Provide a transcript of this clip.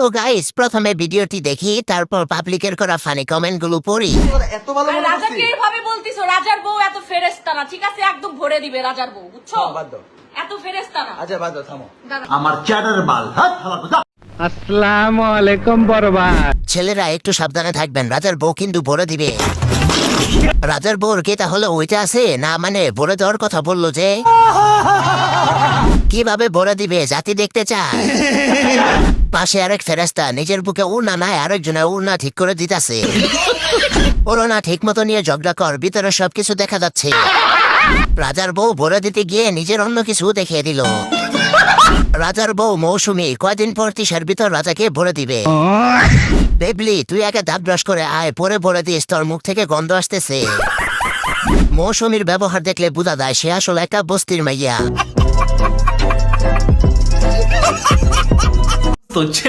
তো গাইস প্রথমে ভিডিওটি দেখি তারপর পাবলিকের করা ফানি কমেন্টগুলো পড়ি এত ভালো রাজাকে বলতিছো? রাজার বউ এত ফেরেস্তা না ঠিক আছে? একদম ভরে দিবে রাজার বউ বুঝছ? হ্যাঁ, বাদ দাও। এত ফেরেস্তা না। আচ্ছা বাদ দাও, থামো। আমার চ্যাটার বাল হাত আসসালামু আলাইকুম বরবাদ। ছেলেরা একটু সাবধানে থাকবেন রাজার বউ কিন্তু বলে দিবে। রাজার বউর কে তাহলে ওইটা আছে? না মানে বলে দেওয়ার কথা বলল যে কীভাবে বলে দিবে জাতি দেখতে চায়। পাশে আরেক ফেরেস্তা নিজের বুকে উড়না নাই, আরেকজনের উড়না ঠিক করে দিতেছে। ওড়না ঠিক মতো নিয়ে ঝগড়া কর, ভিতরে সবকিছু দেখা যাচ্ছে। রাজার বউ বলে দিতে গিয়ে নিজের অন্য কিছু দেখিয়ে দিল। রাজার বউ মৌসুমী, কয়দিন পর তিসার ভিতর রাজাকে ভরে দিবে। বেবলি, তুই আগে দাঁত ব্রাশ করে আয়, পরে বলে দিস, তোর মুখ থেকে গন্ধ আসতেছে। মৌসুমীর ব্যবহার দেখলে বুঝা যায়, সে আসলে একটা বস্তির মাইয়া। Don